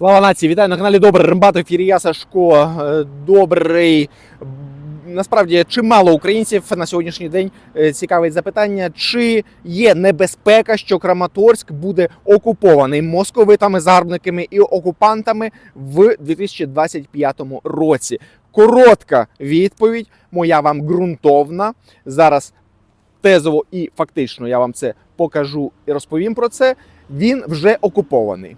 Слава нації! Вітаю на каналі Добре Римбат, в ефірі я Сашко. Е, Добрий. Насправді чимало українців на сьогоднішній день е, цікавить запитання, чи є небезпека, що Краматорськ буде окупований московитами, загарбниками і окупантами в 2025 році. Коротка відповідь, моя вам ґрунтовна. Зараз тезово і фактично я вам це покажу і розповім про це. Він вже окупований.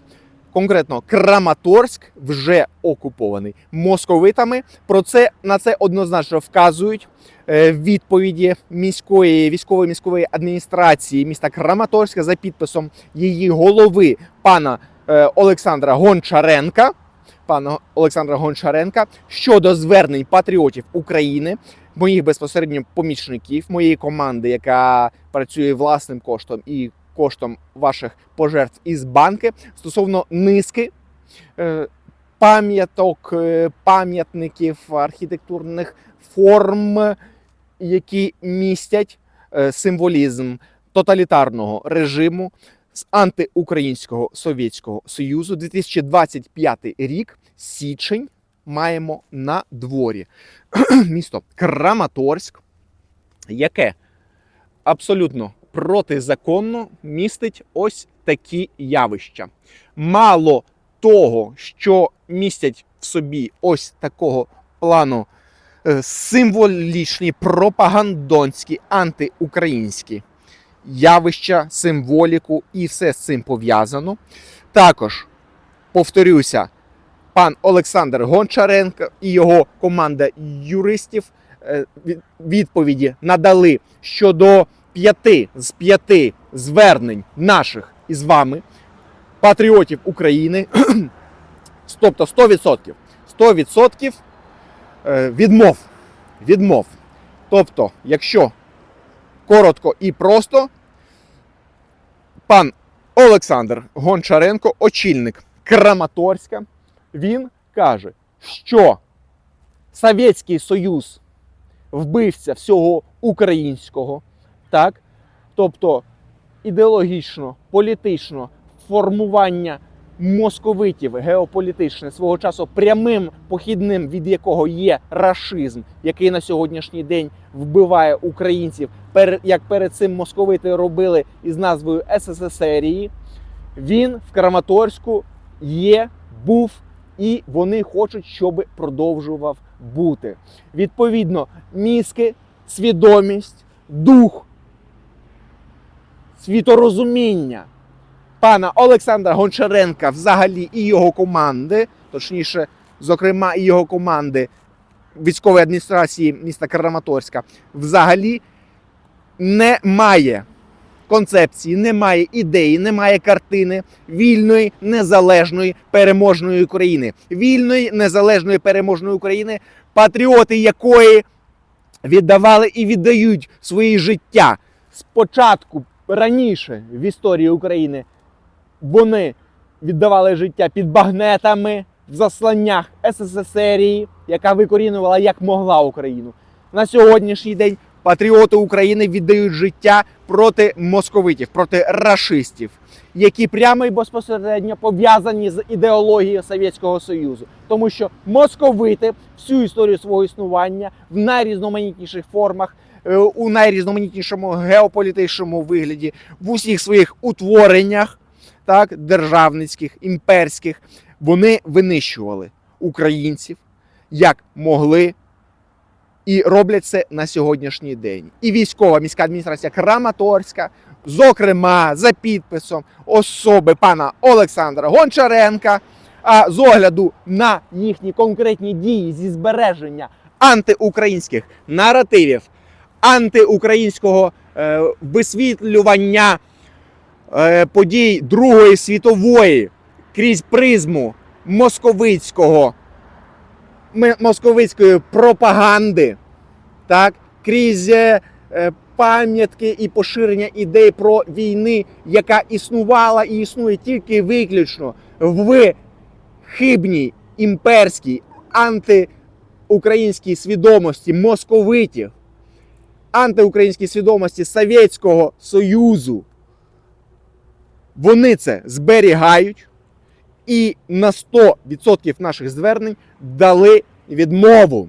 Конкретно Краматорськ вже окупований московитами. Про це на це однозначно вказують е, відповіді міської військової міської адміністрації міста Краматорська за підписом її голови пана е, Олександра Гончаренка. Пана Олександра Гончаренка щодо звернень патріотів України, моїх безпосередньо помічників, моєї команди, яка працює власним коштом і коштом ваших пожертв із банки стосовно низки е, пам'яток, е, пам'ятників, архітектурних форм, які містять е, символізм тоталітарного режиму з антиукраїнського Совєтського Союзу. 2025 рік, січень, маємо на дворі місто Краматорськ, яке абсолютно протизаконно містить ось такі явища. Мало того, що містять в собі ось такого плану е, символічні, пропагандонські, антиукраїнські явища, символіку і все з цим пов'язано. Також повторюся, пан Олександр Гончаренко і його команда юристів е, відповіді надали щодо п'яти з п'яти звернень наших із вами, патріотів України, тобто 100%, 100% е, відмов. Відмов. Тобто, якщо коротко і просто, пан Олександр Гончаренко, очільник Краматорська, він каже, що Совєтський Союз вбивця всього українського, так? Тобто ідеологічно, політично формування московитів геополітичне свого часу прямим похідним, від якого є рашизм, який на сьогоднішній день вбиває українців, як перед цим московити робили із назвою СССРії, він в Краматорську є, був, і вони хочуть, щоб продовжував бути. Відповідно, мізки, свідомість, дух, світорозуміння пана Олександра Гончаренка взагалі і його команди, точніше, зокрема, і його команди військової адміністрації міста Краматорська, взагалі немає концепції, немає ідеї, немає картини вільної, незалежної, переможної України. Вільної, незалежної, переможної України, патріоти якої віддавали і віддають свої життя спочатку раніше в історії України вони віддавали життя під багнетами в засланнях СССРії, яка викорінювала як могла Україну. На сьогоднішній день патріоти України віддають життя проти московитів, проти рашистів, які прямо і безпосередньо пов'язані з ідеологією Совєтського Союзу, тому що московити всю історію свого існування в найрізноманітніших формах. Е, У найрізноманітнішому геополітичному вигляді, в усіх своїх утвореннях, так, державницьких, імперських, вони винищували українців як могли, і роблять це на сьогоднішній день. І військова міська адміністрація Краматорська, зокрема, за підписом особи пана Олександра Гончаренка, а з огляду на їхні конкретні дії зі збереження антиукраїнських наративів, антиукраїнського е, висвітлювання е, подій Другої світової крізь призму московицького московицької пропаганди, так, крізь е, пам'ятки і поширення ідей про війни, яка існувала і існує тільки виключно в хибній імперській антиукраїнській свідомості московитів, антиукраїнській свідомості Совєтського Союзу. Вони це зберігають і на 100% наших звернень дали відмову.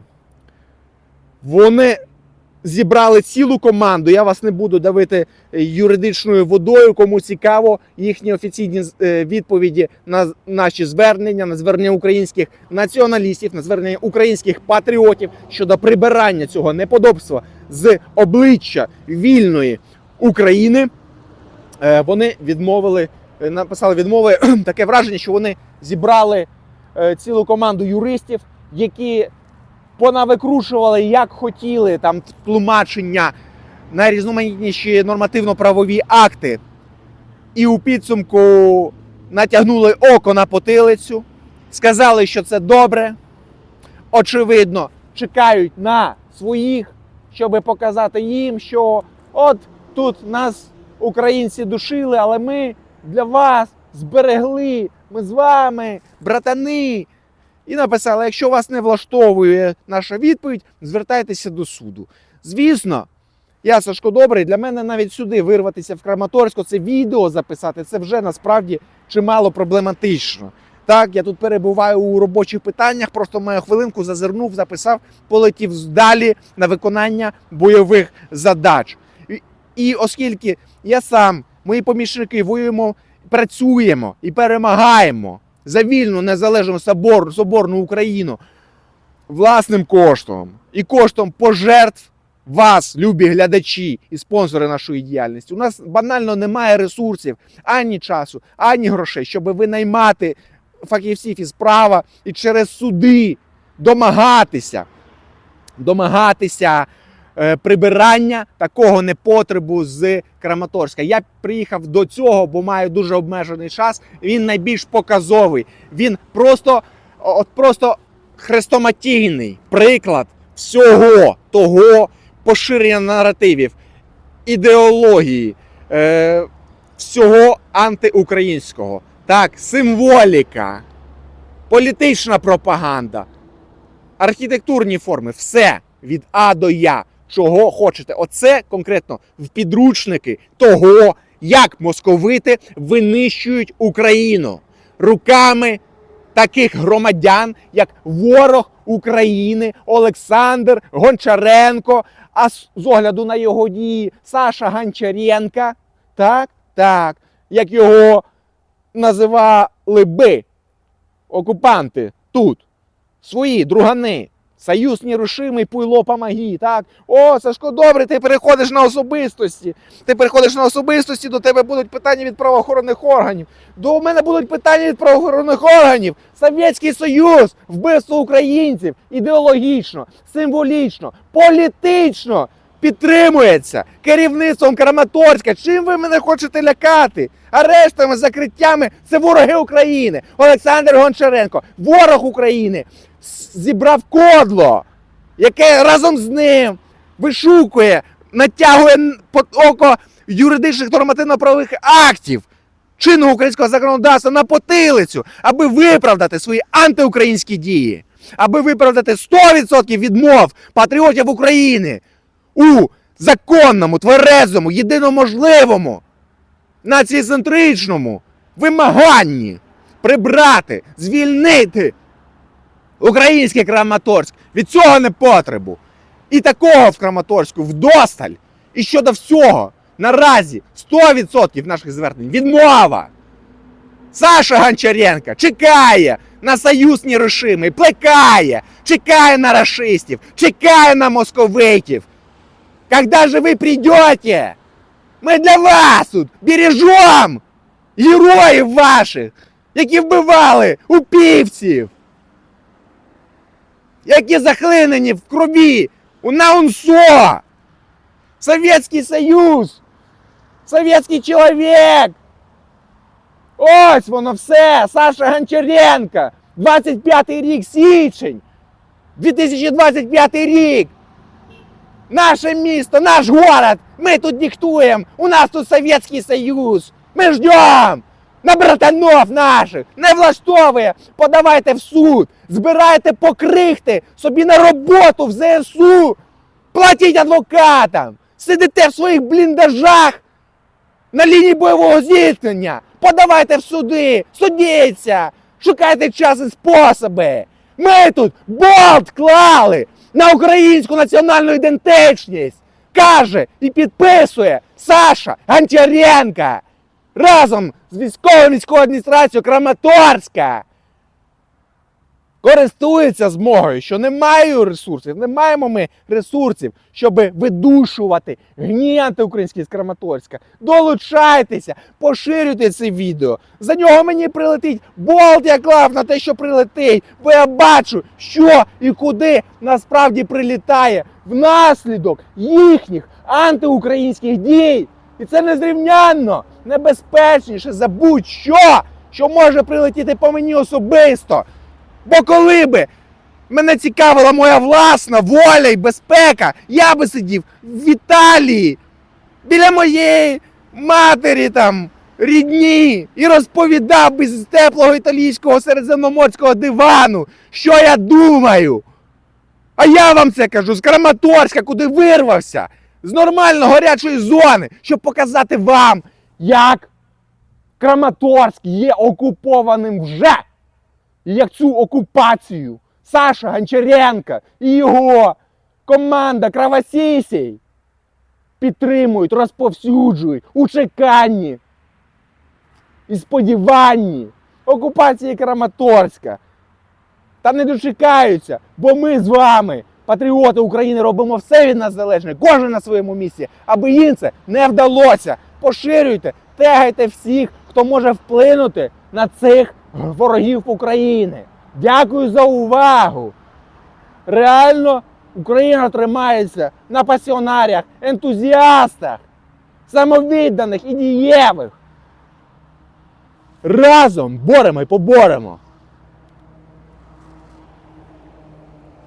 Вони зібрали цілу команду. Я вас не буду давити юридичною водою. Кому цікаво, їхні офіційні е, відповіді на наші звернення, на звернення українських націоналістів, на звернення українських патріотів щодо прибирання цього неподобства з обличчя вільної України. Е, Вони відмовили, е, написали відмови. Таке враження, що вони зібрали е, цілу команду юристів, які понавикрушували як хотіли там тлумачення найрізноманітніші нормативно-правові акти, і у підсумку натягнули око на потилицю, сказали, що це добре. Очевидно, чекають на своїх, щоб показати їм, що от тут нас українці душили, але ми для вас зберегли, ми з вами, братани. І написали: якщо вас не влаштовує наша відповідь, звертайтеся до суду. Звісно, я Сашко Добрий, для мене навіть сюди вирватися в Краматорську, це відео записати, це вже насправді чимало проблематично. Так, я тут перебуваю у робочих питаннях, просто маю хвилинку зазирнув, записав, полетів далі на виконання бойових задач. І, і оскільки я сам, мої помічники воюємо, працюємо і перемагаємо за вільну незалежну собор, соборну Україну власним коштом і коштом пожертв вас, любі глядачі і спонсори нашої діяльності. У нас банально немає ресурсів ані часу, ані грошей, щоб винаймати фахівців із права і через суди домагатися, домагатися е, прибирання такого непотребу з Краматорська. Я приїхав до цього, бо маю дуже обмежений час. Він найбільш показовий. Він просто, от просто хрестоматійний приклад всього того поширення наративів, ідеології, е, всього антиукраїнського. Так, символіка, політична пропаганда, архітектурні форми, все від А до Я. Чого хочете? Оце конкретно в підручники того, як московити винищують Україну руками таких громадян, як ворог України Олександр Гончаренко. А з огляду на його дії Саша Гончаренка, так, так, як його називали би окупанти тут, свої другани. Союз нерушимий, пуйло помоги, так? О, Сашко, добре, ти переходиш на особистості. Ти переходиш на особистості, до тебе будуть питання від правоохоронних органів. До мене будуть питання від правоохоронних органів. Совєтський Союз, вбивство українців ідеологічно, символічно, політично підтримується керівництвом Краматорська. Чим ви мене хочете лякати? Арештами, закриттями це вороги України. Олександр Гончаренко, ворог України, зібрав кодло, яке разом з ним вишукує, натягує під око юридичних нормативно-правових актів чинного українського законодавства на потилицю, аби виправдати свої антиукраїнські дії, аби виправдати 100% відмов патріотів України у законному, тверезому, єдиноможливому, націєцентричному вимаганні прибрати, звільнити український Краматорськ від цього непотребу. І такого в Краматорську вдосталь. І щодо всього, наразі 100% наших звернень відмова. Саша Гончаренко чекає на союз нерушимий, плекає, чекає на расистів, чекає на московитів. Когда же ви прийдете? Ми для вас тут бережем героїв ваших, які вбивали упівців, які захлинені в крові у Наунсо. Совєтський Союз, совєтський чоловік. Ось воно все, Саша Гончаренко, 25-й рік січень, 2025 рік. Наше місто, наш город, ми тут диктуємо, у нас тут Совєтський Союз. Ми ждем на братанов наших, не влаштовує, подавайте в суд, збирайте покрихти собі на роботу в ЗСУ, платіть адвокатам, сидите в своїх бліндажах на лінії бойового зіткнення, подавайте в суди, судіться, Шукайте час і способи. Ми тут болт клали на українську національну ідентичність. Каже і підписує Саша Гончаренка разом з військовою міською адміністрацією Краматорська. Користується змогою, що не маю ресурсів, не маємо ми ресурсів, щоб видушувати гній антиукраїнський з Краматорська. Долучайтеся, поширюйте це відео. За нього мені прилетить болт, я клав на те, що прилетить. Бо я бачу, що і куди насправді прилітає внаслідок їхніх антиукраїнських дій. І це незрівнянно небезпечніше за будь-що, що може прилетіти по мені особисто. Бо коли би мене цікавила моя власна воля і безпека, я би сидів в Італії біля моєї матері там рідні і розповідав би з теплого італійського середземноморського дивану, що я думаю. А я вам це кажу з Краматорська, куди вирвався, з нормально гарячої зони, щоб показати вам, як Краматорськ є окупованим вже. І як цю окупацію Саша Гончаренко і його команда Кравосісій підтримують, розповсюджують у чеканні і сподіванні окупації Краматорська. Та не дочекаються, бо ми з вами, патріоти України, робимо все від нас залежне, кожен на своєму місці, аби їм це не вдалося. Поширюйте, тегайте всіх, хто може вплинути на цих ворогів України. Дякую за увагу. Реально Україна тримається на пасіонарях, ентузіастах, самовідданих і дієвих. Разом боремо і поборемо.